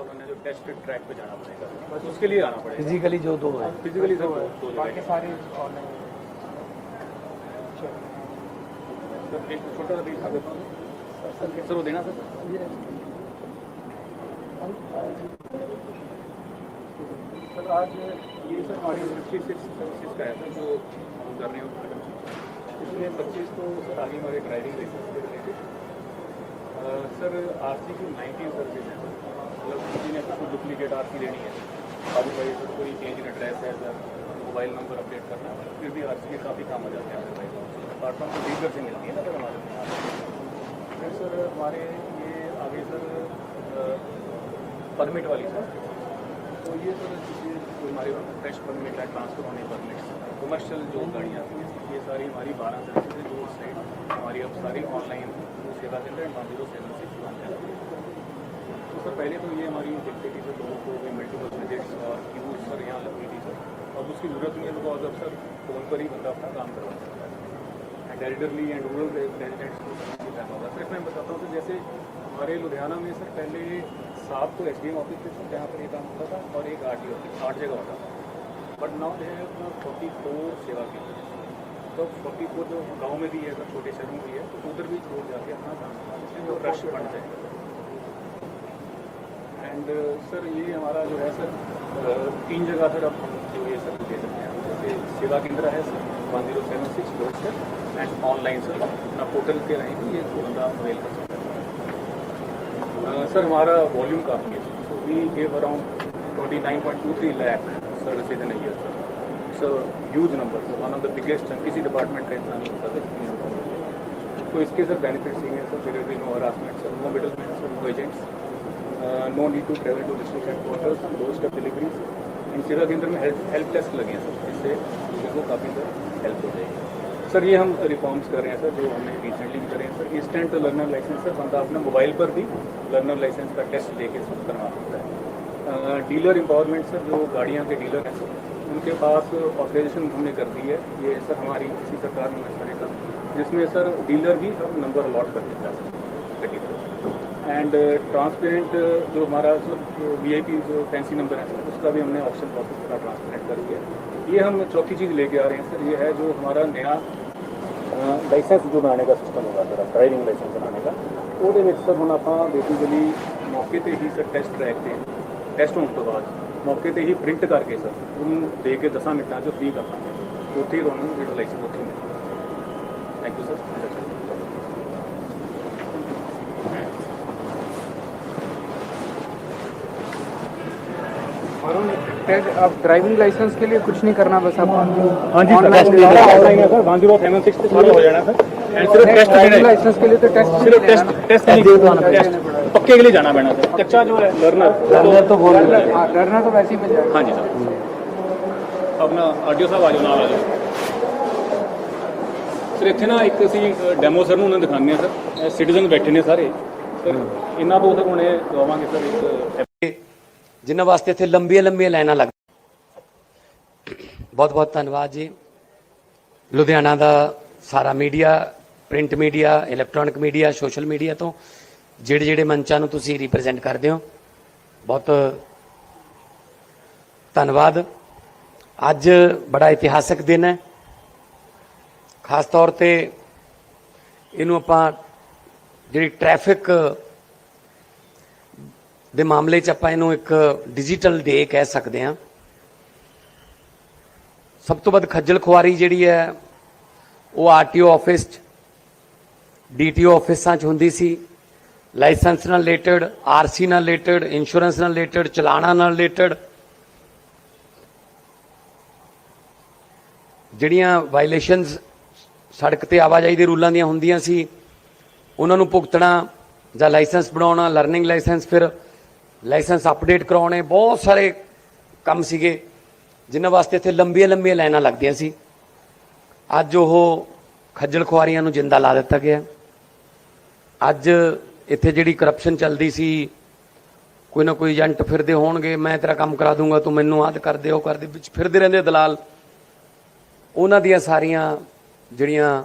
ऐसा बनना जो टेस्ट ट्रैक पे जाना पड़ेगा। बस उसके लिए आना पड़ेगा। फिजिकली जो दो है। फिजिकली सर दो बाकी सारी ऑनलाइन सर एक छोटा सा भी कागज़ सर वो देना सर सर आज ये सर हमारी फिफ्टी सिक्स सर्विसेज़ का है सर जो हम कर रहे हैं इसमें पच्चीस तो सर आगे हमारे ड्राइविंग लाइसेंस के रिलेटेड सर आर सी की नाइनटीन सर्विस है। सर मतलब किसी ने कोई डुप्लीकेट आर सी लेनी है। अभी भाई सर कोई चेंज इन एड्रेस है सर मोबाइल नंबर अपडेट करना है फिर भी आर सी के काफ़ी काम आ जाते हैं हमारे भाई अपार्ट फ्रॉम डीलर से मिलती है ना सर हमारे फिर सर हमारे ये आगे सर परमिट वाली सर तो ये सर हमारे फ्रेश परमिट है ट्रांसफ़र होने परमिट कमर्शियल जो गाड़ियाँ हैं, ये सारी हमारी बारह सर्विस है जो साइड हमारी अब सारी online Sewa Kendra one zero seven six तो सर, पहले तो ये हमारी दिखती थी लोगों को मल्टीपल विजिट्स और क्यूज सर यहाँ लगती थी, सर। अब उसकी ज़रूरत नहीं है बिकॉज़ अब सर फ़ोन पर ही बंदा अपना काम करवा सकता है। And elderly and rural residents को टाइम होगा। सर मैं बताता हूँ सर जैसे हमारे लुधियाना में सर, पहले सात तो एस ऑफ़िस थे सर जहाँ पर ये काम होता था, और एक आर टी ऑफ़िस आठ जगह होता था। But now they have forty four Sewa Kendra तो फोर्टी फोर जो गाँव में भी है सर छोटे शहरों में भी है तो उधर भी छोड़ जाके अपना काम करना इसलिए जो रश बढ़ जाएगा एंड सर ये हमारा जो है सर तीन जगह सर हम जो ये सर दे सकते हैं। जैसे सेवा केंद्र है sir one zero seven six door sir and online sir अपना पोर्टल के रहेंगे, ये बंदा अवेल कर सकता है। सर हमारा वॉल्यूम काफ़ी है so we gave around twenty nine point two three lakh services in year sir it's a huge number sir one of the biggest किसी डिपार्टमेंट का इतना नहीं होता सर तो इसके सर बेनिफिट्स ये हैं sir is no harassment sir no middle man sir no agents no need to travel to district headquarters door step deliveries in Sewa Kendra में हेल्प टेस्ट लगे हैं सर इससे लोगों को काफ़ी सर हेल्प हो जाएगी। सर ये हम रिफॉर्म्स कर रहे हैं सर जो हमने रिसेंटली भी करे हैं sir instant learner licence sir बंदा अपने मोबाइल पर भी लर्नर लाइसेंस का टेस्ट लेके सर करवा सकता है। डीलर एम्पावरमेंट सर जो गाड़ियाँ के डीलर हैं सर उनके पास ऑथराइजेशन हमने कर दी है। ये सर हमारी इसी सरकार ने मशवरे का जिसमें सर डीलर भी अब नंबर अलॉट कर देता है एंड ट्रांसपेरेंट जो हमारा वी आई पी जो फैंसी नंबर है सर उसका भी हमने ऑप्शन प्रोसेस का ट्रांसपेरेंट कर दिया ये हम चौथी चीज़ लेके आ रहे हैं सर ये है जो हमारा नया ਲਾਇਸੈਂਸ ਜੋ ਬਣਾਉਣੇ ਦਾ ਸਿਸਟਮ ਹੋਗਾ ਸਰ ਡਰਾਈਵਿੰਗ ਲਾਇਸੈਂਸ ਬਣਾਉਣੇ ਦਾ ਉਹਦੇ ਵਿੱਚ ਸਰ ਹੁਣ ਆਪਾਂ ਬੇਸਿਕਲੀ ਮੌਕੇ ਤੇ ਹੀ ਸਰ ਟੈਸਟ ਟਰੈਕ ਤੇ ਟੈਸਟ ਹੋਣ ਤੋਂ ਬਾਅਦ ਮੌਕੇ ਤੇ ਹੀ ਪ੍ਰਿੰਟ ਕਰਕੇ ਸਰ ਉਹਨੂੰ ਦੇ ਕੇ 10 ਮਿੰਟਾਂ 'ਚ ਫ੍ਰੀ ਕਰ ਦਾਂਗੇ ਉੱਥੇ ਹੀ ਤੁਹਾਨੂੰ ਜਿਹੜਾ ਲਾਇਸੈਂਸ ਉੱਥੇ ਮਿਲੇਗਾ ਥੈਂਕ ਯੂ ਸਰ टेस्ट अब ड्राइविंग लाइसेंस के लिए कुछ नहीं करना बस आप हाँ जी सर टेस्ट सारा ऑनलाइन है sir one zero seven six सारा हो जाना सर एंड सिर्फ टेस्ट ड्राइविंग लाइसेंस के लिए तो टेस्ट सिर्फ टेस्ट टेस्ट नहीं टेस्ट पक्के के लिए जाना पैना सर कच्चा जो है लर्नर लर्नर तो बोल रहे हाँ डरना तो वैसे ही मिल जाएगा हाँ जी सर ਆਪਣਾ ਆਡੀਓ ਸਾਹਿਬ ਆ ਜਾਓ ਨਾਲ ਆ ਜਾਓ ਸਰ ਇੱਥੇ ਨਾ ਇੱਕ ਅਸੀਂ ਡੈਮੋ ਸਰ ਨੂੰ ਉਹਨਾਂ ਨੂੰ ਦਿਖਾਉਂਦੇ ਆ ਸਰ ਸਿਟੀਜ਼ਨ ਬੈਠੇ ਨੇ ਸਾਰੇ ਸਰ ਇਹਨਾਂ ਤੋਂ ਸਰ ਹੁਣੇ ਦਵਾਵਾਂਗੇ ਸਰ ਇੱਕ ਜਿਨ੍ਹਾਂ ਵਾਸਤੇ ਇੱਥੇ ਲੰਬੀਆਂ ਲੰਬੀਆਂ ਲਾਈਨਾਂ ਲੱਗ ਬਹੁਤ ਬਹੁਤ ਧੰਨਵਾਦ ਜੀ। ਲੁਧਿਆਣਾ ਦਾ ਸਾਰਾ media, print media, electronic media, social media ਤੋਂ ਜਿਹੜੇ ਜਿਹੜੇ ਮੰਚਾਂ ਨੂੰ ਤੁਸੀਂ ਰਿਪਰੈਜ਼ੈਂਟ ਕਰਦੇ ਹੋ, ਬਹੁਤ ਧੰਨਵਾਦ। ਅੱਜ ਬੜਾ ਇਤਿਹਾਸਕ ਦਿਨ ਹੈ। ਖਾਸ ਤੌਰ ਤੇ ਇਹਨੂੰ ਆਪਾਂ ਜਿਹੜੀ ਟ੍ਰੈਫਿਕ ਦੇ ਮਾਮਲੇ 'ਚ ਆਪਾਂ ਇਹਨੂੰ ਇੱਕ ਡਿਜੀਟਲ ਡੇ ਕਹਿ ਸਕਦੇ ਹਾਂ। ਸਭ ਤੋਂ ਵੱਧ ਖੱਜਲ ਖੁਆਰੀ ਜਿਹੜੀ ਹੈ, ਉਹ ਆਰਟੀਓ ਆਫਿਸ 'ਚ ਡੀਟੀਓ ਆਫਿਸਾਂ 'ਚ ਹੁੰਦੀ ਸੀ। ਲਾਇਸੈਂਸ ਨਾਲ ਰਿਲੇਟਡ ਆਰਸੀ ਨਾਲ ਰਿਲੇਟਡ ਇੰਸ਼ੋਰੈਂਸ ਨਾਲ ਰਿਲੇਟਡ ਚਲਾਣਾ ਨਾਲ ਰਿਲੇਟਡ ਜਿਹੜੀਆਂ ਵਾਇਲੇਸ਼ਨਸ ਸੜਕ ਤੇ ਆਵਾਜਾਈ ਦੇ ਰੂਲਾਂ ਦੀਆਂ ਹੁੰਦੀਆਂ ਸੀ, ਉਹਨਾਂ ਨੂੰ ਭੁਗਤਣਾ ਜਾਂ ਲਾਇਸੈਂਸ ਬਣਾਉਣਾ ਲਰਨਿੰਗ ਲਾਇਸੈਂਸ ਫਿਰ ਲਾਇਸੈਂਸ ਅਪਡੇਟ ਕਰਾਉਣੇ, ਬਹੁਤ ਸਾਰੇ ਕੰਮ ਸੀਗੇ, ਜਿਨ੍ਹਾਂ ਵਾਸਤੇ ਇੱਥੇ ਲੰਬੀਆਂ ਲੰਬੀਆਂ ਲਾਈਨਾਂ ਲੱਗਦੀਆਂ ਸੀ। ਅੱਜ ਉਹ ਖੱਜਲ ਖੁਆਰੀਆਂ ਨੂੰ ਜਿੰਦਾ ਲਾ ਦਿੱਤਾ ਗਿਆ। ਅੱਜ ਇੱਥੇ ਜਿਹੜੀ ਕਰਪਸ਼ਨ ਚੱਲਦੀ ਸੀ, ਕੋਈ ਨਾ ਕੋਈ ਏਜੰਟ ਫਿਰਦੇ ਹੋਣਗੇ, ਮੈਂ ਤੇਰਾ ਕੰਮ ਕਰਾ ਦੂੰਗਾ, ਤੂੰ ਮੈਨੂੰ ਆਦ ਕਰ ਦੇ, ਉਹ ਕਰ ਦੇ, ਵਿੱਚ ਫਿਰਦੇ ਰਹਿੰਦੇ ਦਲਾਲ। ਉਹਨਾਂ ਦੀਆਂ ਸਾਰੀਆਂ ਜਿਹੜੀਆਂ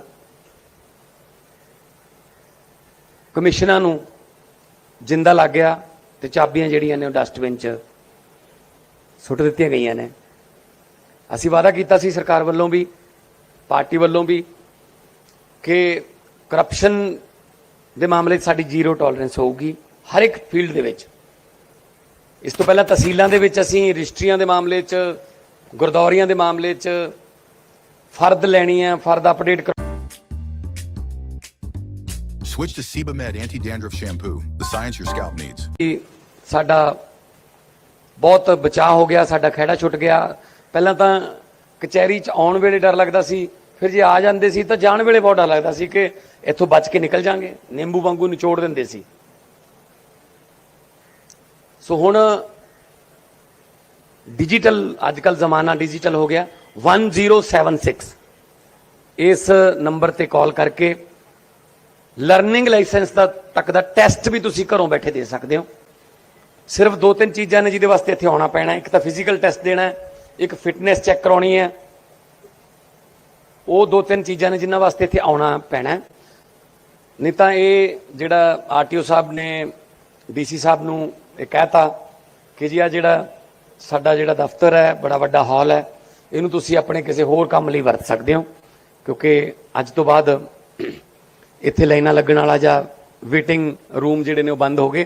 ਕਮਿਸ਼ਨਾਂ ਨੂੰ ਜਿੰਦਾ ਲੱਗ ਗਿਆ। ਤੇ ਚਾਬੀਆਂ ਜਿਹੜੀਆਂ ਨੇ ਉਹ ਡਸਟਬਿਨ 'ਚ ਸੁੱਟ ਦਿੱਤੀਆਂ ਗਈਆਂ ਨੇ। ਅਸੀਂ ਵਾਅਦਾ ਕੀਤਾ ਸੀ ਸਰਕਾਰ ਵੱਲੋਂ ਵੀ ਪਾਰਟੀ ਵੱਲੋਂ ਵੀ ਕਿ ਕਰਪਸ਼ਨ ਦੇ ਮਾਮਲੇ 'ਚ ਸਾਡੀ ਜ਼ੀਰੋ ਟੋਲਰੈਂਸ ਹੋਊਗੀ ਹਰ ਇੱਕ ਫੀਲਡ ਦੇ ਵਿੱਚ। ਇਸ ਤੋਂ ਪਹਿਲਾਂ ਤਹਿਸੀਲਾਂ ਦੇ ਵਿੱਚ ਅਸੀਂ ਰਜਿਸਟਰੀਆਂ ਦੇ ਮਾਮਲੇ 'ਚ ਗੁਰਦੌਰੀਆਂ ਦੇ ਮਾਮਲੇ 'ਚ ਫਰਦ ਲੈਣੀ ਹੈ ਫਰਦ ਅਪਡੇਟ ਕਰ Switch to Sebamed anti-dandruff shampoo, the science your scalp needs. ਸਾਡਾ ਬਹੁਤ ਬਚਾਅ ਹੋ ਗਿਆ, ਸਾਡਾ ਖਹਿੜਾ ਛੁੱਟ ਗਿਆ। ਪਹਿਲਾਂ ਤਾਂ ਕਚਹਿਰੀ 'ਚ ਆਉਣ ਵੇਲੇ ਡਰ ਲੱਗਦਾ ਸੀ, ਫਿਰ ਜੇ ਆ ਜਾਂਦੇ ਸੀ ਤਾਂ ਜਾਣ ਵੇਲੇ ਬਹੁਤ ਡਰ ਲੱਗਦਾ ਸੀ ਕਿ ਇੱਥੋਂ ਬਚ ਕੇ ਨਿਕਲ ਜਾਾਂਗੇ, ਨਿੰਬੂ ਵਾਂਗੂ ਨਿਚੋੜ ਦਿੰਦੇ ਸੀ। ਸੋ ਹੁਣ ਡਿਜੀਟਲ ਅੱਜ ਕੱਲ ਜ਼ਮਾਨਾ ਡਿਜੀਟਲ ਹੋ ਗਿਆ। 1076 ਇਸ ਨੰਬਰ ਤੇ ਕਾਲ ਕਰਕੇ ਲਰਨਿੰਗ ਲਾਇਸੈਂਸ ਦਾ ਤੱਕ ਦਾ ਟੈਸਟ ਵੀ ਤੁਸੀਂ ਘਰੋਂ ਬੈਠੇ ਦੇ ਸਕਦੇ ਹੋ। ਸਿਰਫ ਦੋ ਤਿੰਨ ਚੀਜ਼ਾਂ ਨੇ ਜਿਹਦੇ ਵਾਸਤੇ ਇੱਥੇ ਆਉਣਾ ਪੈਣਾ ਇੱਕ ਤਾਂ ਫਿਜ਼ੀਕਲ ਟੈਸਟ ਦੇਣਾ ਇੱਕ ਫਿਟਨੈਸ ਚੈੱਕ ਕਰਾਉਣੀ ਹੈ। ਉਹ ਦੋ ਤਿੰਨ ਚੀਜ਼ਾਂ ਨੇ ਜਿਨ੍ਹਾਂ ਵਾਸਤੇ ਇੱਥੇ ਆਉਣਾ ਪੈਣਾ ਨਹੀਂ ਤਾਂ ਇਹ ਜਿਹੜਾ ਆਰਟੀਓ ਸਾਹਿਬ ਨੇ, ਡੀਸੀ ਸਾਹਿਬ ਨੂੰ ਇਹ ਕਹਿਤਾ ਕਿ ਜੀ ਆ ਜਿਹੜਾ ਸਾਡਾ ਜਿਹੜਾ ਦਫ਼ਤਰ ਹੈ, ਬੜਾ ਵੱਡਾ ਹਾਲ ਹੈ, ਇਹਨੂੰ ਤੁਸੀਂ ਆਪਣੇ ਕਿਸੇ ਹੋਰ ਕੰਮ ਲਈ ਵਰਤ ਸਕਦੇ ਹੋ, ਕਿਉਂਕਿ ਅੱਜ ਤੋਂ ਬਾਅਦ ਇੱਥੇ ਲਾਈਨਾਂ ਲੱਗਣ ਵਾਲਾ ਜਾਂ ਵੇਟਿੰਗ ਰੂਮ ਜਿਹੜੇ ਨੇ ਉਹ ਬੰਦ ਹੋ ਗਏ।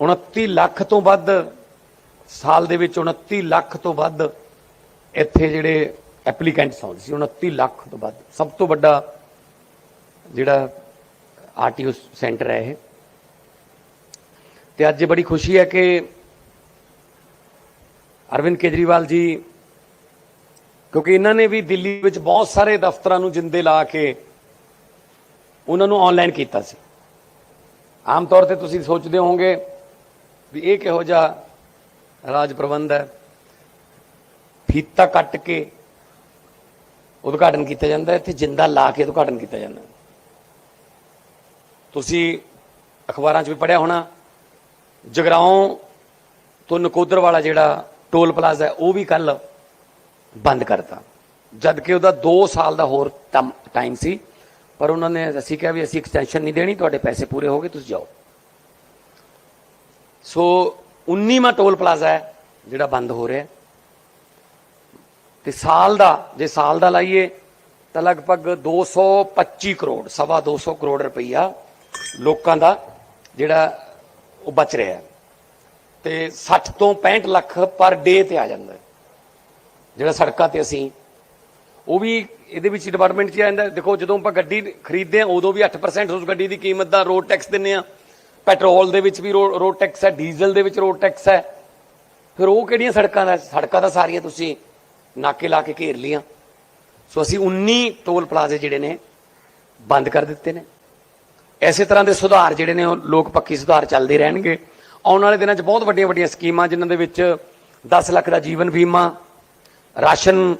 29 ਲੱਖ ਤੋਂ ਵੱਧ, ਸਾਲ ਦੇ ਵਿੱਚ 29 ਲੱਖ ਤੋਂ ਵੱਧ ਇੱਥੇ ਜਿਹੜੇ ਐਪਲੀਕੈਂਟਸ ਆਉਂਦੇ ਸੀ 29 ਲੱਖ ਤੋਂ ਵੱਧ। ਸਭ ਤੋਂ ਵੱਡਾ ਜਿਹੜਾ ਆਰਟੀਓ ਸੈਂਟਰ ਹੈ ਇਹ। ਤੇ ਅੱਜ ਬੜੀ ਖੁਸ਼ੀ ਹੈ ਕਿ ਅਰਵਿੰਦ ਕੇਜਰੀਵਾਲ ਜੀ, ਕਿਉਂਕਿ ਇਹਨਾਂ ਨੇ ਵੀ ਦਿੱਲੀ ਵਿੱਚ ਬਹੁਤ ਸਾਰੇ ਦਫ਼ਤਰਾਂ ਨੂੰ ਜਿੰਦੇ ਲਾ ਕੇ ਉਹਨਾਂ ਨੂੰ ਆਨਲਾਈਨ ਕੀਤਾ ਸੀ। ਆਮ ਤੌਰ ਤੇ ਤੁਸੀਂ ਸੋਚਦੇ ਹੋਵੋਗੇ ਵੀ ਇਹ ਕਿਹੋ ਜਿਹਾ ਰਾਜ ਪ੍ਰਬੰਧ ਹੈ? ਫੀਤਾ ਕੱਟ ਕੇ ਉਦਘਾਟਨ ਕੀਤਾ ਜਾਂਦਾ ਹੈ, ਇੱਥੇ ਜਿੰਦਾ ਲਾ ਕੇ ਉਦਘਾਟਨ ਕੀਤਾ ਜਾਂਦਾ ਤੁਸੀਂ ਅਖਬਾਰਾਂ 'ਚ ਵੀ ਪੜਿਆ ਹੋਣਾ ਜਗਰਾਉਂ ਤੋਂ ਨਕੋਦਰ ਵਾਲਾ ਜਿਹੜਾ ਟੋਲ ਪਲਾਜ਼ਾ ਹੈ ਉਹ ਵੀ ਕੱਲ ਬੰਦ ਕਰਤਾ। ਜਦ ਕਿ ਉਹਦਾ 2 ਸਾਲ ਦਾ ਹੋਰ ਟਾਈਮ ਸੀ ਪਰ ਉਹਨਾਂ ਨੇ ਅਸੀਂ ਕਿਹਾ ਵੀ ਅਸੀਂ ਐਕਸਟੈਂਸ਼ਨ ਨਹੀਂ ਦੇਣੀ ਤੁਹਾਡੇ ਪੈਸੇ ਪੂਰੇ ਹੋ ਗਏ ਤੁਸੀਂ ਜਾਓ। ਸੋ 19ਵਾਂ ਟੋਲ ਪਲਾਜ਼ਾ ਹੈ, ਜਿਹੜਾ ਬੰਦ ਹੋ ਰਿਹਾ ਹੈ। ਤੇ ਸਾਲ ਦਾ, ਜੇ ਸਾਲ ਦਾ ਲਾਈਏ, ਤਾਂ ਲਗਭਗ 225 ਕਰੋੜ, ਸਵਾ 200 ਕਰੋੜ ਰੁਪਈਆ ਲੋਕਾਂ ਦਾ ਜਿਹੜਾ ਉਹ ਬਚ ਰਿਹਾ ਹੈ। ਤੇ 60 ਤੋਂ 65 ਲੱਖ ਪਰ ਡੇ ਤੇ ਆ ਜਾਂਦਾ ਜਿਹੜਾ ਸੜਕਾਂ ਤੇ ਅਸੀਂ, ਉਹ ਵੀ ਇਹਦੇ ਵਿੱਚ ਡਿਪਾਰਟਮੈਂਟ 'ਚ ਆ ਜਾਂਦਾ ਦੇਖੋ, ਜਦੋਂ ਆਪਾਂ ਗੱਡੀ ਖਰੀਦਦੇ ਆ ਉਦੋਂ ਵੀ 8% ਉਸ ਗੱਡੀ ਦੀ ਕੀਮਤ ਦਾ ਰੋਡ ਟੈਕਸ ਦਿੰਨੇ ਆ ਪੈਟਰੋਲ ਦੇ ਵਿੱਚ ਵੀ ਰੋਡ ਟੈਕਸ ਹੈ, ਡੀਜ਼ਲ ਦੇ ਵਿੱਚ ਰੋਡ ਟੈਕਸ ਹੈ। ਫਿਰ ਉਹ ਕਿਹੜੀਆਂ ਸੜਕਾਂ ਦਾ ਸੜਕਾਂ ਦਾ ਸਾਰੀਆਂ ਤੁਸੀਂ ਨਾਕੇ ਲਾ ਕੇ ਘੇਰ ਲੀਆਂ ਸੋ ਅਸੀਂ 19 ਟੋਲ ਪਲਾਜ਼ੇ ਜਿਹੜੇ ਨੇ, ਬੰਦ ਕਰ ਦਿੱਤੇ ਨੇ। ਐਸੇ ਤਰ੍ਹਾਂ ਦੇ ਸੁਧਾਰ ਜਿਹੜੇ ਨੇ, ਉਹ ਲੋਕ ਪੱਕੀ ਸੁਧਾਰ ਚੱਲਦੇ ਰਹਿਣਗੇ। ਆਉਣ ਵਾਲੇ ਦਿਨਾਂ 'ਚ ਬਹੁਤ ਵੱਡੀਆਂ ਵੱਡੀਆਂ ਸਕੀਮਾਂ ਜਿਨ੍ਹਾਂ ਦੇ ਵਿੱਚ 10 ਲੱਖ ਦਾ ਜੀਵਨ ਬੀਮਾ, ਰਾਸ਼ਨ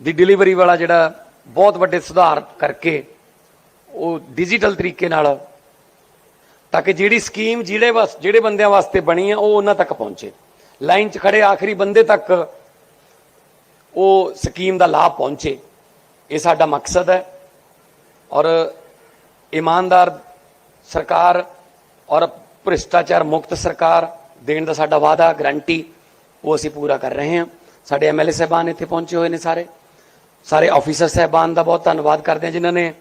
ਦੀ ਡਿਲੀਵਰੀ ਵਾਲਾ ਜਿਹੜਾ ਬਹੁਤ ਵੱਡੇ ਸੁਧਾਰ ਕਰਕੇ ਉਹ ਡਿਜੀਟਲ ਤਰੀਕੇ ਨਾਲ ਤਾਂ ਕਿ ਜਿਹੜੀ ਸਕੀਮ ਜਿਹੜੇ ਵਾਸ ਜਿਹੜੇ ਬੰਦਿਆਂ ਵਾਸਤੇ ਬਣੀ ਹੈ ਉਹ ਉਹਨਾਂ ਤੱਕ ਪਹੁੰਚੇ। ਲਾਈਨ 'ਚ ਖੜੇ ਆਖਰੀ ਬੰਦੇ ਤੱਕ ਉਹ ਸਕੀਮ ਦਾ ਲਾਭ ਪਹੁੰਚੇ। ਇਹ ਸਾਡਾ ਮਕਸਦ ਹੈ ਔਰ ਇਮਾਨਦਾਰ ਸਰਕਾਰ ਔਰ ਭ੍ਰਿਸ਼ਟਾਚਾਰ ਮੁਕਤ ਸਰਕਾਰ ਦੇਣ ਦਾ ਸਾਡਾ ਵਾਅਦਾ ਗਰੰਟੀ ਉਹ ਅਸੀਂ ਪੂਰਾ ਕਰ ਰਹੇ ਹਾਂ। ਸਾਡੇ ਐਮਐਲਏ ਸਾਹਿਬਾਨ ਇੱਥੇ ਪਹੁੰਚੇ ਹੋਏ ਨੇ ਸਾਰੇ। ਸਾਰੇ ਆਫੀਸਰ ਸਾਹਿਬਾਨ ਦਾ ਬਹੁਤ ਧੰਨਵਾਦ ਕਰਦੇ ਹਾਂ ਜਿਨ੍ਹਾਂ ਨੇ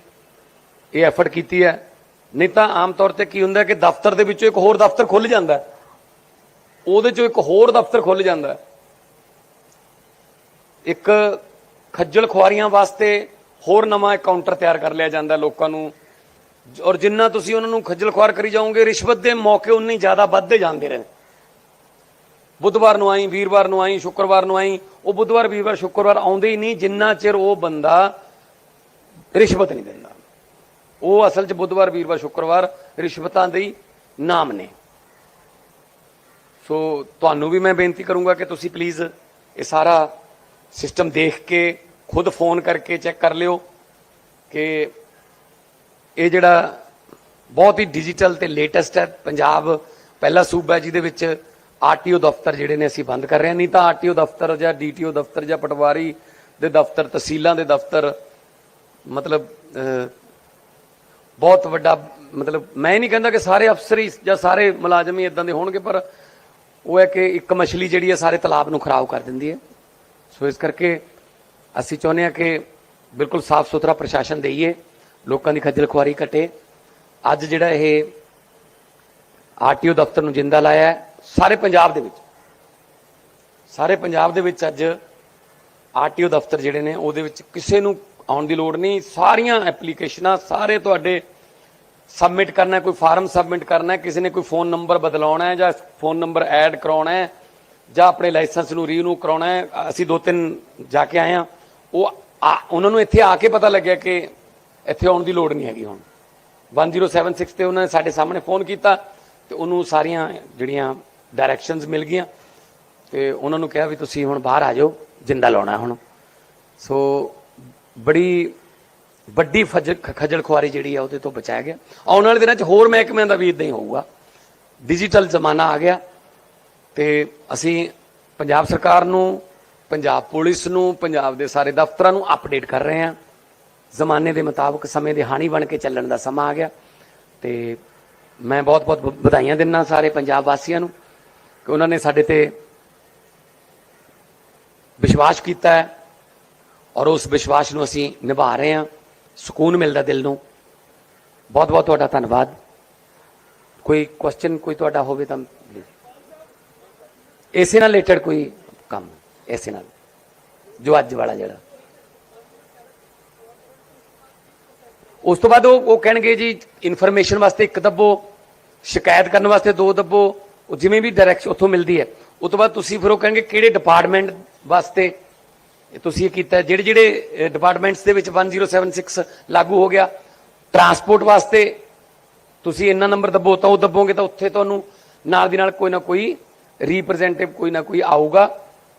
ਇਹ ਐਫਰਟ ਕੀਤੀ ਹੈ। ਨਹੀਂ ਤਾਂ ਆਮ ਤੌਰ ਤੇ ਕੀ ਹੁੰਦਾ ਕਿ ਦਫ਼ਤਰ ਦੇ ਵਿੱਚੋਂ ਇੱਕ ਹੋਰ ਦਫ਼ਤਰ ਖੁੱਲ ਜਾਂਦਾ ਉਹਦੇ ਚੋਂ ਇੱਕ ਹੋਰ ਦਫ਼ਤਰ ਖੁੱਲ ਜਾਂਦਾ ਇੱਕ ਖੱਜਲ ਖੁਆਰੀਆਂ ਵਾਸਤੇ ਹੋਰ ਨਵਾਂ ਕਾਊਂਟਰ ਤਿਆਰ ਕਰ ਲਿਆ ਜਾਂਦਾ ਲੋਕਾਂ ਨੂੰ। ਔਰ ਜਿੰਨਾ ਤੁਸੀਂ ਉਹਨਾਂ ਨੂੰ ਖੱਜਲ ਖੁਆਰ ਕਰੀ ਜਾਓਗੇ, ਰਿਸ਼ਵਤ ਦੇ ਮੌਕੇ ਉਨੇ ਜ਼ਿਆਦਾ ਵੱਧਦੇ ਜਾਂਦੇ ਰਹੇ ਬੁੱਧਵਾਰ ਨੂੰ ਆਈ, ਵੀਰਵਾਰ ਨੂੰ ਆਈ, ਸ਼ੁੱਕਰਵਾਰ ਨੂੰ ਆਈ, ਉਹ ਬੁੱਧਵਾਰ, ਵੀਰਵਾਰ, ਸ਼ੁੱਕਰਵਾਰ ਆਉਂਦੇ ਹੀ ਨਹੀਂ। ਜਿੰਨਾ ਚਿਰ ਉਹ ਬੰਦਾ ਰਿਸ਼ਵਤ ਨਹੀਂ ਦਿੰਦਾ। ਉਹ ਅਸਲ 'ਚ ਬੁੱਧਵਾਰ, ਵੀਰਵਾਰ, ਸ਼ੁੱਕਰਵਾਰ ਰਿਸ਼ਵਤਾਂ ਦੇ ਨਾਮ ਨੇ। ਸੋ ਤੁਹਾਨੂੰ ਵੀ ਮੈਂ ਬੇਨਤੀ ਕਰੂੰਗਾ ਕਿ ਤੁਸੀਂ ਪਲੀਜ਼ ਇਹ ਸਾਰਾ ਸਿਸਟਮ ਦੇਖ ਕੇ, ਖੁਦ ਫੋਨ ਕਰਕੇ ਚੈੱਕ ਕਰ ਲਿਓ ਕਿ ਇਹ ਜਿਹੜਾ ਬਹੁਤ ਹੀ ਡਿਜੀਟਲ ਤੇ ਲੇਟੈਸਟ ਹੈ, ਪੰਜਾਬ ਪਹਿਲਾ ਸੂਬਾ ਜਿਹਦੇ ਵਿੱਚ ਆਰਟੀਓ ਦਫ਼ਤਰ ਜਿਹੜੇ ਨੇ ਅਸੀਂ ਬੰਦ ਕਰ ਰਹੇ ਨਹੀਂ ਤਾਂ ਆਰਟੀਓ ਦਫ਼ਤਰ ਜਾਂ ਡੀਟੀਓ ਦਫ਼ਤਰ ਜਾਂ ਪਟਵਾਰੀ ਦੇ ਦਫ਼ਤਰ, ਤਹਿਸੀਲਾਂ ਦੇ ਦਫ਼ਤਰ, ਮਤਲਬ ਬਹੁਤ ਵੱਡਾ, ਮਤਲਬ ਮੈਂ ਨਹੀਂ ਕਹਿੰਦਾ ਕਿ ਸਾਰੇ ਅਫਸਰ ਹੀ ਜਾਂ ਸਾਰੇ ਮੁਲਾਜ਼ਮ ਹੀ ਇਦਾਂ ਦੇ ਹੋਣਗੇ, ਪਰ ਉਹ ਹੈ ਕਿ ਇੱਕ ਮਛਲੀ ਜਿਹੜੀ ਹੈ ਸਾਰੇ ਤਲਾਬ ਨੂੰ ਖਰਾਬ ਕਰ ਦਿੰਦੀ ਹੈ। ਸੋ ਇਸ ਕਰਕੇ ਅਸੀਂ ਚਾਹੁੰਦੇ ਹਾਂ ਕਿ ਬਿਲਕੁਲ ਸਾਫ਼ ਸੁਥਰਾ ਪ੍ਰਸ਼ਾਸਨ ਦੇਈਏ, ਲੋਕਾਂ ਦੀ ਖੱਜਲ ਖੁਆਰੀ ਘਟੇ। ਅੱਜ ਜਿਹੜਾ ਇਹ ਆਰਟੀਓ ਦਫ਼ਤਰ ਨੂੰ ਜਿੰਦਾ ਲਾਇਆ ਸਾਰੇ ਪੰਜਾਬ ਦੇ ਵਿੱਚ, ਸਾਰੇ ਪੰਜਾਬ ਦੇ ਵਿੱਚ ਅੱਜ ਆਰਟੀਓ ਦਫ਼ਤਰ ਜਿਹੜੇ ਨੇ ਉਹਦੇ ਵਿੱਚ ਕਿਸੇ ਨੂੰ ਆਉਣ ਦੀ ਲੋੜ ਨਹੀਂ। ਸਾਰੀਆਂ ਐਪਲੀਕੇਸ਼ਨਾਂ, ਸਾਰੇ ਤੁਹਾਡੇ ਸਬਮਿਟ ਕਰਨਾ ਕੋਈ ਫਾਰਮ ਸਬਮਿਟ ਕਰਨਾ ਕਿਸੇ ਨੇ ਕੋਈ ਫੋਨ ਨੰਬਰ ਬਦਲਾਉਣਾ ਹੈ ਜਾਂ ਫੋਨ ਨੰਬਰ ਐਡ ਕਰਾਉਣਾ ਹੈ ਜਾਂ ਆਪਣੇ ਲਾਇਸੈਂਸ ਨੂੰ ਰੀਨਿਊ ਕਰਾਉਣਾ ਹੈ, ਅਸੀਂ ਦੋ ਤਿੰਨ ਜਾ ਕੇ ਆਏ ਹਾਂ, ਉਹ ਆ- ਉਹਨਾਂ ਨੂੰ ਇੱਥੇ ਆ ਕੇ ਪਤਾ ਲੱਗਿਆ ਕਿ ਇੱਥੇ ਆਉਣ ਦੀ ਲੋੜ ਨਹੀਂ ਹੈਗੀ ਹੁਣ। 1076 ਤੇ ਉਹਨਾਂ ਨੇ ਸਾਡੇ ਸਾਹਮਣੇ ਫੋਨ ਕੀਤਾ ਤੇ ਉਹਨੂੰ ਸਾਰੀਆਂ ਜਿਹੜੀਆਂ ਡਾਇਰੈਕਸ਼ਨਸ ਮਿਲ ਗਈਆਂ ਤੇ ਉਹਨਾਂ ਨੂੰ ਕਿਹਾ ਵੀ ਤੁਸੀਂ ਹੁਣ ਬਾਹਰ ਆ ਜਾਓ, ਜਿੰਦਾ ਲਾਉਣਾ ਹੁਣ। ਸੋ ਬੜੀ ਵੱਡੀ ਫਜ- ਖੱਜਲ ਖੁਆਰੀ ਜਿਹੜੀ ਆ ਉਹਦੇ ਤੋਂ ਬਚਾਇਆ ਗਿਆ। ਆਉਣ ਵਾਲੇ ਦਿਨਾਂ 'ਚ ਹੋਰ ਮਹਿਕਮਿਆਂ ਦਾ ਵੀ ਇਦਾਂ ਹੀ ਹੋਊਗਾ। ਡਿਜੀਟਲ ਜ਼ਮਾਨਾ ਆ ਗਿਆ ਤੇ ਅਸੀਂ ਪੰਜਾਬ ਸਰਕਾਰ ਨੂੰ, ਪੰਜਾਬ ਪੁਲਿਸ ਨੂੰ, ਪੰਜਾਬ ਦੇ ਸਾਰੇ ਦਫ਼ਤਰਾਂ ਨੂੰ ਅਪਡੇਟ ਕਰ ਰਹੇ ਹਾਂ। ਜ਼ਮਾਨੇ ਦੇ ਮੁਤਾਬਕ ਸਮੇਂ ਦੇ ਹਾਣੀ ਬਣ ਕੇ ਚੱਲਣ ਦਾ ਸਮਾਂ ਆ ਗਿਆ। ਤੇ ਮੈਂ ਬਹੁਤ-ਬਹੁਤ ਵ- ਵਧਾਈਆਂ ਦਿੰਦਾ ਸਾਰੇ ਪੰਜਾਬ ਵਾਸੀਆਂ ਨੂੰ ਕਿ ਉਹਨਾਂ ਨੇ ਸਾਡੇ ਤੇ ਵਿਸ਼ਵਾਸ ਕੀਤਾ ਹੈ ਔਰ ਉਸ ਵਿਸ਼ਵਾਸ ਨੂੰ ਅਸੀਂ ਨਿਭਾ ਰਹੇ ਹਾਂ। ਸਕੂਨ ਮਿਲਦਾ ਦਿਲ ਨੂੰ। ਬਹੁਤ ਬਹੁਤ ਤੁਹਾਡਾ ਧੰਨਵਾਦ। ਕੋਈ ਕੁਐਸਚਨ ਕੋਈ ਤੁਹਾਡਾ ਹੋਵੇ ਤਾਂ please। ਇਸੇ ਨਾਲ ਰਿਲੇਟਡ ਕੋਈ ਕੰਮ, ਇਸੇ ਨਾਲ। ਜੋ ਅੱਜ ਵਾਲਾ ਜਿਹੜਾ। ਉਸ ਤੋਂ ਬਾਅਦ ਉਹ ਉਹ ਕਹਿਣਗੇ ਜੀ ਇਨਫੋਰਮੇਸ਼ਨ ਵਾਸਤੇ ਇੱਕ ਦੱਬੋ, ਸ਼ਿਕਾਇਤ ਕਰਨ ਵਾਸਤੇ ਦੋ ਦੱਬੋ, ਉਹ ਜਿਵੇਂ ਵੀ ਡਾਇਰੈਕਸ਼ਨ ਉੱਥੋਂ ਮਿਲਦੀ ਹੈ। ਉਸ ਤੋਂ ਬਾਅਦ ਤੁਸੀਂ ਫਿਰ ਉਹ ਕਹਿਣਗੇ ਕਿਹੜੇ ਡਿਪਾਰਟਮੈਂਟ ਵਾਸਤੇ ਤੁਸੀਂ ਇਹ ਕੀਤਾ, ਜਿਹੜੇ ਜਿਹੜੇ ਡਿਪਾਰਟਮੈਂਟਸ ਦੇ ਵਿੱਚ 1076 ਲਾਗੂ ਹੋ ਗਿਆ ਟਰਾਂਸਪੋਰਟ ਵਾਸਤੇ ਤੁਸੀਂ ਇੰਨਾ ਨੰਬਰ ਦੱਬੋ ਤਾਂ ਉਹ ਦੱਬੋਗੇ ਤਾਂ ਉੱਥੇ ਤੁਹਾਨੂੰ ਨਾਲ ਦੀ ਨਾਲ ਕੋਈ ਨਾ ਕੋਈ ਰਿਪਰੈਜ਼ੈਂਟੇਟਿਵ ਕੋਈ ਨਾ ਕੋਈ ਆਊਗਾ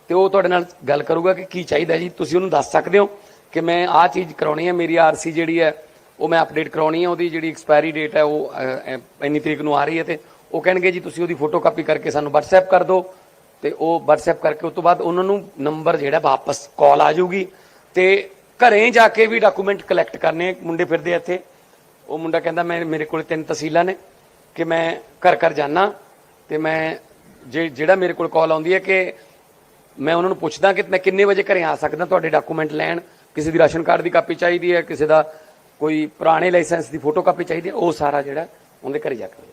ਤੇ ਉਹ ਤੁਹਾਡੇ ਨਾਲ ਗੱਲ ਕਰੂਗਾ ਕਿ ਕੀ ਚਾਹੀਦਾ ਜੀ। ਤੁਸੀਂ ਉਹਨੂੰ ਦੱਸ ਸਕਦੇ ਹੋ ਕਿ ਮੈਂ ਆਹ ਚੀਜ਼ ਕਰਾਉਣੀ ਹੈ, ਮੇਰੀ ਆਰਸੀ ਜਿਹੜੀ ਹੈ, ਉਹ ਮੈਂ ਅਪਡੇਟ ਕਰਾਉਣੀ ਹੈ, ਉਹਦੀ ਜਿਹੜੀ ਐਕਸਪਾਇਰੀ ਡੇਟ ਹੈ ਉਹ ਇੰਨੀ ਤਰੀਕ ਨੂੰ ਆ ਰਹੀ ਹੈ ਤੇ ਉਹ ਕਹਿਣਗੇ ਜੀ, ਤੁਸੀਂ ਉਹਦੀ ਫੋਟੋ ਕਾਪੀ ਕਰਕੇ ਸਾਨੂੰ WhatsApp ਕਰ ਦਿਓ। ਤੇ ਉਹ WhatsApp ਕਰਕੇ ਉਸ ਤੋਂ ਬਾਅਦ ਉਹਨਾਂ ਨੂੰ ਨੰਬਰ ਜਿਹੜਾ ਵਾਪਸ ਕਾਲ ਆ ਜਾਊਗੀ ਤੇ ਘਰੇ ਜਾ ਕੇ ਵੀ ਡਾਕੂਮੈਂਟ ਕਲੈਕਟ ਕਰਨੇ ਮੁੰਡੇ ਫਿਰਦੇ ਇੱਥੇ। ਉਹ ਮੁੰਡਾ ਕਹਿੰਦਾ, ਮੈਂ, ਮੇਰੇ ਕੋਲ ਤਿੰਨ ਤਹਿਸੀਲਾਂ ਨੇ ਕਿ ਮੈਂ ਘਰ ਘਰ ਜਾਣਾ ਤੇ ਮੈਂ ਜੇ, ਜਿਹੜਾ ਮੇਰੇ ਕੋਲ ਕਾਲ ਆਉਂਦੀ ਹੈ ਕਿ ਮੈਂ ਉਹਨਾਂ ਨੂੰ ਪੁੱਛਦਾ ਕਿ ਮੈਂ ਕਿੰਨੇ ਵਜੇ ਘਰੇ ਆ ਸਕਦਾ ਤੁਹਾਡੇ ਡਾਕੂਮੈਂਟ ਲੈਣ। ਕਿਸੇ ਦੀ ਰਾਸ਼ਨ ਕਾਰਡ ਦੀ ਕਾਪੀ ਚਾਹੀਦੀ ਹੈ, ਕਿਸੇ ਦਾ ਕੋਈ ਪੁਰਾਣੇ ਲਾਇਸੈਂਸ ਦੀ ਫੋਟੋ ਕਾਪੀ ਚਾਹੀਦੀ ਹੈ, ਉਹ ਸਾਰਾ ਜਿਹੜਾ ਉਹਦੇ ਘਰੇ ਜਾ ਕੇ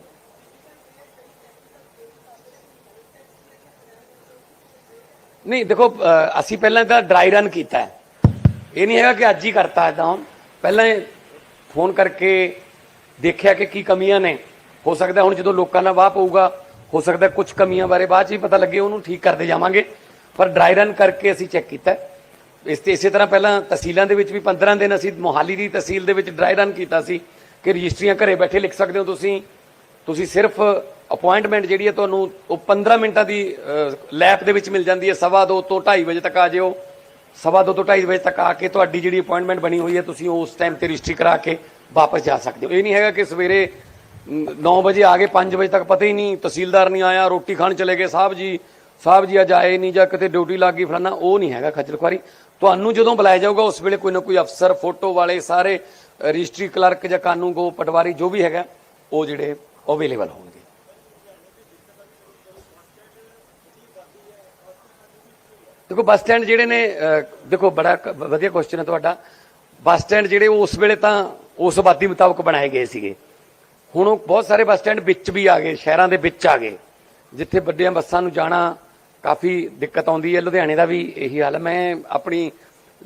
ਨਹੀਂ, ਦੇਖੋ ਅਸੀਂ ਪਹਿਲਾਂ ਤਾਂ ਡਰਾਈ ਰਨ ਕੀਤਾ ਇਹ ਨਹੀਂ ਹੈਗਾ ਕਿ ਅੱਜ ਹੀ ਕਰਤਾ ਇਦਾਂ ਪਹਿਲਾਂ ਫੋਨ ਕਰਕੇ ਦੇਖਿਆ ਕਿ ਕੀ ਕਮੀਆਂ ਨੇ। ਹੋ ਸਕਦਾ ਹੁਣ ਜਦੋਂ ਲੋਕਾਂ ਨਾਲ ਵਾਹ ਪਊਗਾ, ਹੋ ਸਕਦਾ ਕੁਝ ਕਮੀਆਂ ਬਾਰੇ ਬਾਅਦ ਚ ਹੀ ਪਤਾ ਲੱਗੇ, ਉਹਨੂੰ ਠੀਕ ਕਰਦੇ ਜਾਵਾਂਗੇ। ਪਰ ਡਰਾਈ ਰਨ ਕਰਕੇ ਅਸੀਂ ਚੈੱਕ ਕੀਤਾ ਇਸ ਤੇ ਇਸੇ ਤਰ੍ਹਾਂ ਪਹਿਲਾਂ ਤਹਿਸੀਲਾਂ ਦੇ ਵਿੱਚ ਵੀ 15 ਦਿਨ ਅਸੀਂ ਮੋਹਾਲੀ ਦੀ ਤਹਿਸੀਲ ਦੇ ਵਿੱਚ ਡਰਾਈ ਰਨ ਕੀਤਾ ਸੀ ਕਿ ਰਜਿਸਟਰੀਆਂ ਘਰੇ ਬੈਠੇ ਲਿਖ ਸਕਦੇ ਹੋ ਤੁਸੀਂ। ਤੁਸੀਂ ਸਿਰਫ ਅਪਾਇੰਟਮੈਂਟ ਜਿਹੜੀ ਹੈ ਤੁਹਾਨੂੰ ਉਹ 15 ਮਿੰਟਾਂ ਦੀ ਲੈਪ ਦੇ ਵਿੱਚ ਮਿਲ ਜਾਂਦੀ ਹੈ। ਸਵਾ ਦੋ ਤੋਂ 2:30 ਵਜੇ ਤੱਕ ਆ ਜਿਓ। ਸਵਾ ਦੋ ਤੋਂ 2:30 ਵਜੇ ਤੱਕ ਆ ਕੇ ਤੁਹਾਡੀ ਜਿਹੜੀ ਅਪਾਇੰਟਮੈਂਟ ਬਣੀ ਹੋਈ ਹੈ, ਤੁਸੀਂ ਉਸ ਟਾਈਮ ਤੇ ਰਜਿਸਟਰੀ ਕਰਾ ਕੇ ਵਾਪਸ ਜਾ ਸਕਦੇ ਹੋ। ਇਹ ਨਹੀਂ ਹੈਗਾ ਕਿ ਸਵੇਰੇ 9 ਵਜੇ ਆ ਗਏ 5 ਵਜੇ ਤੱਕ ਪਤਾ ਹੀ ਨਹੀਂ, ਤਹਿਸੀਲਦਾਰ ਨਹੀਂ ਆਇਆ, ਰੋਟੀ ਖਾਣ ਚਲੇ ਗਏ, ਸਾਹਿਬ ਜੀ ਸਾਹਿਬ ਜੀ ਅੱਜ ਆਏ ਨਹੀਂ ਜਾਂ ਕਿਤੇ ਡਿਊਟੀ ਲੱਗ ਗਈ ਫਲਾਣਾ ਉਹ ਨਹੀਂ ਹੈਗਾ ਖੱਜਲ ਖੁਆਰੀ। ਤੁਹਾਨੂੰ ਜਦੋਂ ਬੁਲਾਇਆ ਜਾਊਗਾ, ਉਸ ਵੇਲੇ ਕੋਈ ਨਾ ਕੋਈ ਅਫਸਰ, ਫੋਟੋ ਵਾਲੇ, ਸਾਰੇ ਰਜਿਸਟਰੀ ਕਲਰਕ ਜਾਂ ਕਾਨੂੰਨ ਗੋ ਪਟਵਾਰੀ ਜੋ ਵੀ ਹੈਗਾ, ਉਹ ਜਿਹੜੇ ਅਵੇਲੇਬਲ ਹੋਣਗੇ। ਦੇਖੋ, ਬੱਸ ਸਟੈਂਡ ਜਿਹੜੇ ਨੇ ਦੇਖੋ, ਬੜਾ ਕ- ਵਧੀਆ ਕੁਐਸਚਨ ਹੈ ਤੁਹਾਡਾ। ਬੱਸ ਸਟੈਂਡ ਜਿਹੜੇ ਉਸ ਵੇਲੇ ਤਾਂ ਉਸ ਆਬਾਦੀ ਮੁਤਾਬਕ ਬਣਾਏ ਗਏ ਸੀਗੇ। ਹੁਣ ਉਹ ਬਹੁਤ ਸਾਰੇ ਬੱਸ ਸਟੈਂਡ ਵਿੱਚ ਵੀ ਆ ਗਏ, ਸ਼ਹਿਰਾਂ ਦੇ ਵਿੱਚ ਆ ਗਏ। ਜਿੱਥੇ ਵੱਡੀਆਂ ਬੱਸਾਂ ਨੂੰ ਜਾਣਾ ਕਾਫੀ ਦਿੱਕਤ ਆਉਂਦੀ ਹੈ। ਲੁਧਿਆਣੇ ਦਾ ਵੀ ਇਹੀ ਹਾਲ ਹੈ। ਮੈਂ ਆਪਣੀ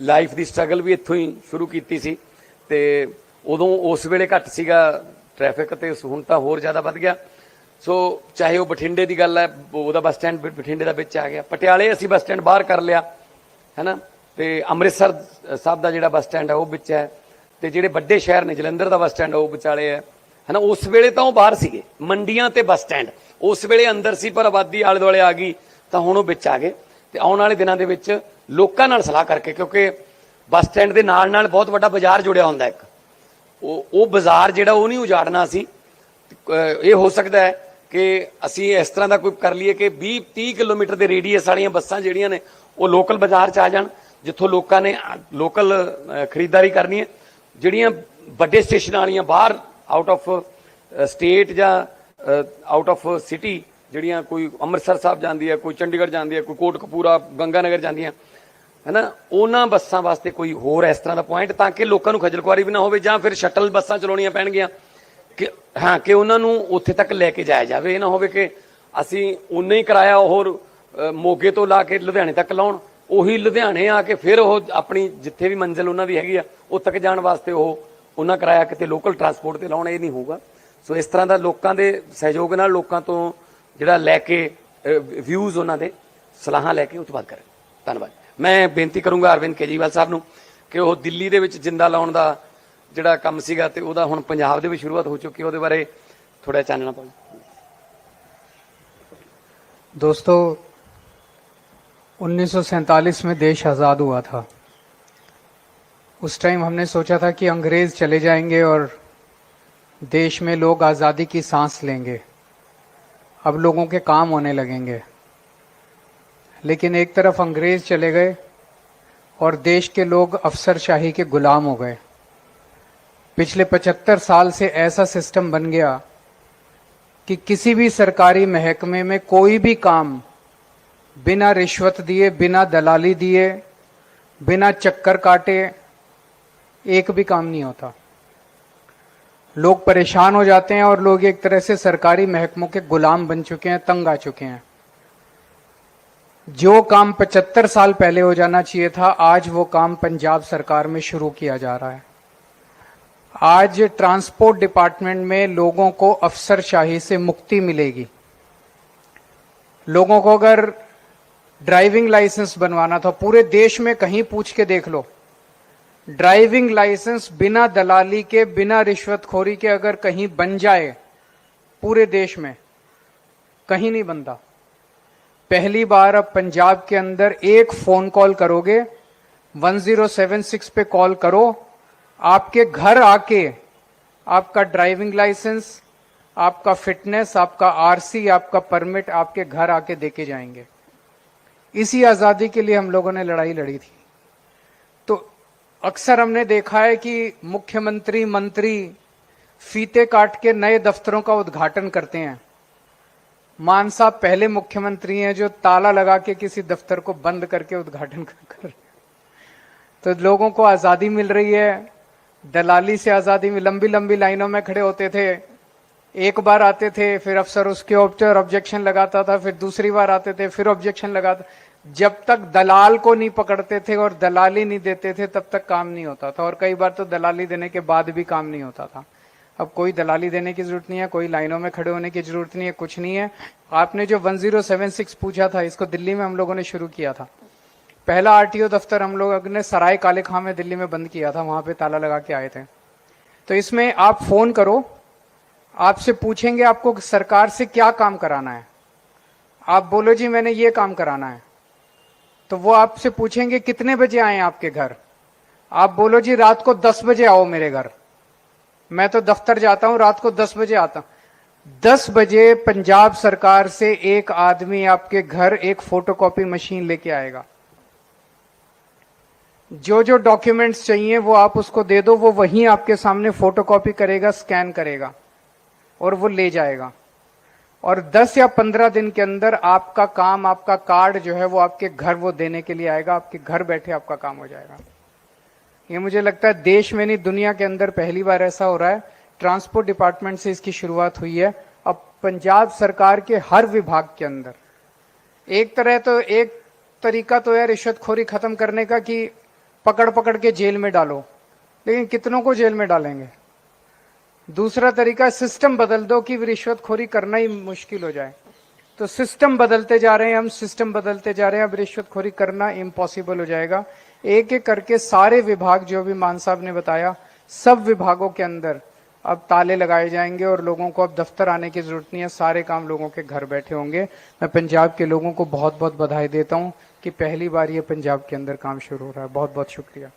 ਲਾਈਫ ਦੀ ਸਟਰਗਲ ਵੀ ਇੱਥੋਂ ਹੀ ਸ਼ੁਰੂ ਕੀਤੀ ਸੀ। ਤੇ ਉਦੋਂ ਉਸ ਵੇਲੇ ਘੱਟ ਸੀਗਾ ਟ੍ਰੈਫਿਕ ਤੇ, ਹੁਣ ਤਾਂ ਹੋਰ ਜ਼ਿਆਦਾ ਵੱਧ ਗਿਆ। ਸੋ ਚਾਹੇ ਉਹ ਬਠਿੰਡੇ ਦੀ ਗੱਲ ਹੈ, ਉਹਦਾ ਬੱਸ ਸਟੈਂਡ ਬ- ਬਠਿੰਡੇ ਦਾ ਵਿੱਚ ਆ ਗਿਆ। ਪਟਿਆਲੇ ਅਸੀਂ ਬੱਸ ਸਟੈਂਡ ਬਾਹਰ ਕਰ ਲਿਆ, ਹੈਨਾ? ਤੇ ਅੰਮ੍ਰਿਤਸਰ ਸਾਹਿਬ ਦਾ ਜਿਹੜਾ ਬੱਸ ਸਟੈਂਡ ਹੈ ਉਹ ਵਿੱਚ ਹੈ। ਤੇ ਜਿਹੜੇ ਵੱਡੇ ਸ਼ਹਿਰ ਨੇ, ਜਲੰਧਰ ਦਾ ਬੱਸ ਸਟੈਂਡ ਉਹ ਵਿਚਾਲੇ ਹੈ। ਹੈਨਾ? ਉਸ ਵੇਲੇ ਤਾਂ ਉਹ ਬਾਹਰ ਸੀਗੇ, ਮੰਡੀਆਂ ਤੇ ਬੱਸ ਸਟੈਂਡ। ਉਸ ਵੇਲੇ ਅੰਦਰ ਸੀ, ਪਰ ਆਬਾਦੀ ਆਲੇ ਦੁਆਲੇ ਆ ਗਈ, ਤਾਂ ਹੁਣ ਉਹ ਵਿੱਚ ਆ ਗਏ। ਤੇ ਆਉਣ ਵਾਲੇ ਦਿਨਾਂ ਦੇ ਵਿੱਚ ਲੋਕਾਂ ਨਾਲ ਸਲਾਹ ਕਰਕੇ, ਕਿਉਂਕਿ ਬੱਸ ਸਟੈਂਡ ਦੇ ਨਾਲ ਨਾਲ ਬਹੁਤ ਵੱਡਾ ਬਾਜ਼ਾਰ ਜੁੜਿਆ ਹੁੰਦਾ ਇੱਕ। ਉਹ ਉਹ ਬਾਜ਼ਾਰ ਜਿਹੜਾ ਉਹ ਨਹੀਂ ਉਜਾੜਨਾ ਸੀ। ਇਹ ਹੋ ਸਕਦਾ ਹੈ ਕਿ ਅਸੀਂ ਇਸ ਤਰ੍ਹਾਂ ਦਾ ਕੋਈ ਕਰ ਲਈਏ ਕਿ 20 30 ਕਿਲੋਮੀਟਰ ਦੇ ਰੇਡੀਅਸ ਵਾਲੀਆਂ ਬੱਸਾਂ ਜਿਹੜੀਆਂ ਨੇ, ਉਹ ਲੋਕਲ ਬਾਜ਼ਾਰ ਚ ਆ ਜਾਣ, ਜਿੱਥੋਂ ਲੋਕਾਂ ਨੇ ਲੋਕਲ ਖਰੀਦਦਾਰੀ ਕਰਨੀ ਹੈ। ਜਿਹੜੀਆਂ ਵੱਡੇ ਸਟੇਸ਼ਨਾਂ ਵਾਲੀਆਂ ਬਾਹਰ ਆਊਟ ਆਫ ਸਟੇਟ ਜਾਂ ਆਊਟ ਆਫ ਸਿਟੀ ਜਿਹੜੀਆਂ ਕੋਈ ਅੰਮ੍ਰਿਤਸਰ ਸਾਹਿਬ ਜਾਂਦੀ ਹੈ, ਕੋਈ ਚੰਡੀਗੜ੍ਹ ਜਾਂਦੀ ਹੈ, ਕੋਈ ਕੋਟਕਪੂਰਾ, ਗੰਗਾਨਗਰ ਜਾਂਦੀਆਂ, ਹੈਨਾ, ਉਹਨਾਂ ਬੱਸਾਂ ਵਾਸਤੇ ਕੋਈ ਹੋਰ ਇਸ ਤਰ੍ਹਾਂ ਦਾ ਪੁਆਇੰਟ ਤਾਂ ਕਿ ਲੋਕਾਂ ਨੂੰ ਖੱਜਲ ਖੁਆਰੀ ਵੀ ਨਾ ਹੋਵੇ ਜਾਂ ਫਿਰ ਸ਼ਟਲ ਬੱਸਾਂ ਚਲਾਉਣੀਆਂ ਪੈਣਗੀਆਂ। ਕਿ ਹਾਂ, ਕਿ ਉਹਨਾਂ ਨੂੰ ਉੱਥੇ ਤੱਕ ਲੈ ਕੇ ਜਾਇਆ ਜਾਵੇ। ਇਹ ਨਾ ਹੋਵੇ ਕਿ ਅਸੀਂ ਉਨਾ ਹੀ ਕਿਰਾਇਆ ਹੋਰ ਮੋਗੇ ਤੋਂ ਲਾ ਕੇ ਲੁਧਿਆਣੇ ਤੱਕ ਲਾਉਣ। ਉਹੀ ਲੁਧਿਆਣੇ ਆ ਕੇ ਫਿਰ ਉਹ ਆਪਣੀ ਜਿੱਥੇ ਵੀ ਮੰਜ਼ਿਲ ਉਹਨਾਂ ਦੀ ਹੈਗੀ ਆ, ਉਹ ਤੱਕ ਜਾਣ ਵਾਸਤੇ ਉਹ ਉਹਨਾਂ ਕਿਰਾਇਆ ਕਿਤੇ ਲੋਕਲ ਟਰਾਂਸਪੋਰਟ ਤੇ ਲਾਉਣ, ਇਹ ਨਹੀਂ ਹੋਊਗਾ। ਸੋ ਇਸ ਤਰ੍ਹਾਂ ਦਾ ਲੋਕਾਂ ਦੇ ਸਹਿਯੋਗ ਨਾਲ ਲੋਕਾਂ ਤੋਂ ਜਿਹੜਾ ਲੈ ਕੇ ਵਿਊਜ਼ ਉਹਨਾਂ ਦੇ, ਸਲਾਹਾਂ ਲੈ ਕੇ ਉਤਪਾਦ ਤੋਂ ਧੰਨਵਾਦ। ਮੈਂ ਬੇਨਤੀ ਕਰੂੰਗਾ ਅਰਵਿੰਦ ਕੇਜੀਵਾਲ ਸਾਹਿਬ ਨੂੰ ਕਿ ਉਹ ਦਿੱਲੀ ਦੇ ਵਿੱਚ ਜਿੰਦਾ ਲਾਉਣ ਦਾ ਜਿਹੜਾ ਕੰਮ ਸੀਗਾ ਤੇ ਉਹਦਾ ਹੁਣ ਪੰਜਾਬ ਦੇ ਵਿੱਚ ਸ਼ੁਰੂਆਤ ਹੋ ਚੁੱਕੀ ਹੈ ਉਹਦੇ ਬਾਰੇ ਥੋੜਾ ਚਾਨਣਾ ਪਾਓ दोस्तों 1947 में देश आज़ाद हुआ था उस टाइम हमने सोचा था कि अंग्रेज चले जाएंगे और देश में लोग आज़ादी की सांस लेंगे अब लोगों के काम होने लगेंगे लेकिन एक तरफ अंग्रेज चले गए और देश के लोग अफसरशाही के गुलाम हो गए पिछले 75 साल से ऐसा सिस्टम बन गया कि किसी भी सरकारी महकमे में कोई भी काम बिना रिश्वत दिए, बिना दलाली दिए, बिना चक्कर काटे, एक भी काम नहीं होता। लोग परेशान हो जाते हैं और लोग एक तरह से सरकारी महकमों के गुलाम बन चुके हैं, तंग आ चुके हैं। जो काम 75 साल पहले हो जाना चाहिए था, आज वो काम पंजाब सरकार में शुरू किया जा रहा है। आज ट्रांसपोर्ट डिपार्टमेंट में लोगों को अफसरशाही से मुक्ति मिलेगी। लोगों को अगर ड्राइविंग लाइसेंस बनवाना था, पूरे देश में कहीं पूछ के देख लो। ड्राइविंग लाइसेंस बिना दलाली के, बिना रिश्वतखोरी के अगर कहीं बन जाए, पूरे देश में, कहीं नहीं बनता। पहली बार अब पंजाब के अंदर एक फ़ोन कॉल करोगे 1076 पे कॉल करो आपके घर आके आपका ड्राइविंग लाइसेंस आपका फिटनेस आपका आरसी आपका परमिट आपके घर आके देके जाएँगे। इसी आज़ादी के लिए हम लोगों ने लड़ाई लड़ी थी। तो अक्सर हमने देखा है कि मुख्यमंत्री, मंत्री फीते काट के नए दफ्तरों का उद्घाटन करते हैं। मान साहब पहले मुख्यमंत्री हैं जो ताला लगा के किसी दफ्तर को बंद करके उद्घाटन कर कर तो लोगों को आज़ादी मिल रही है दलाली से आज़ादी में लंबी लंबी लाइनों में खड़े होते थे। एक बार आते थे, फिर अफसर उसके ऊपर ऑब्जेक्शन लगाता था, फिर दूसरी बार आते थे, फिर ऑब्जेक्शन लगाता जब तक दलाल को नहीं पकड़ते थे और दलाली नहीं देते थे, तब तक काम नहीं होता था। और कई बार तो दलाली देने के बाद भी काम नहीं होता था। अब कोई दलाली देने की ज़रूरत नहीं है, कोई लाइनों में खड़े होने की ज़रूरत नहीं है, कुछ नहीं है। आपने जो 1076 पूछा था, इसको दिल्ली में हम लोगों ने शुरू किया था। पहला आरटीओ दफ्तर हम लोग ने सराय काले खां में दिल्ली में बंद किया था, वहाँ पे ताला लगा के आए थे। तो इसमें आप फ़ोन करो, आपसे पूछेंगे आपको सरकार से क्या काम कराना है। आप बोलो जी, मैंने ये काम कराना है। तो वो आपसे पूछेंगे, कितने बजे आए आपके घर? आप बोलो जी, रात को दस बजे आओ मेरे घर। मैं तो दफ्तर जाता हूँ, रात को दस बजे आता हूँ। दस बजे पंजाब सरकार से एक आदमी आपके घर एक फोटोकॉपी मशीन लेके आएगा। जो जो डॉक्यूमेंट्स चाहिए, वो आप उसको दे दो, वो वहीं आपके सामने फोटोकॉपी करेगा स्कैन करेगा, और वो ले जाएगा। और 10 या 15 दिन के अंदर आपका काम, आपका कार्ड जो है, वो आपके घर वो देने के लिए आएगा, आपके घर बैठे आपका काम हो जाएगा। ये मुझे लगता है देश में नहीं, दुनिया के अंदर पहली बार ऐसा हो रहा है। ट्रांसपोर्ट डिपार्टमेंट से इसकी शुरुआत हुई है। अब पंजाब सरकार के हर विभाग के अंदर। एक तरह तो एक तरीका तो है रिश्वतखोरी खत्म करने का कि पकड़ पकड़ के जेल में डालो। लेकिन कितनों को जेल में डालेंगे? दूसरा तरीका सिस्टम बदल दो कि रिश्वतखोरी करना ही मुश्किल हो जाए। तो सिस्टम बदलते जा रहे हैं, हम सिस्टम बदलते जा रहे हैं, अब रिश्वतखोरी करना इम्पॉसिबल हो जाएगा। एक एक करके सारे विभाग, जो भी मान साहब ने बताया, सब विभागों के अंदर अब ताले लगाए जाएँगे और लोगों को अब दफ्तर आने की ज़रूरत नहीं है। सारे काम लोगों के घर बैठे होंगे। मैं पंजाब के लोगों को बहुत बहुत बधाई देता हूँ। कि पहली बार ये पंजाब के अंदर काम शुरू हो रहा है बहुत बहुत शुक्रिया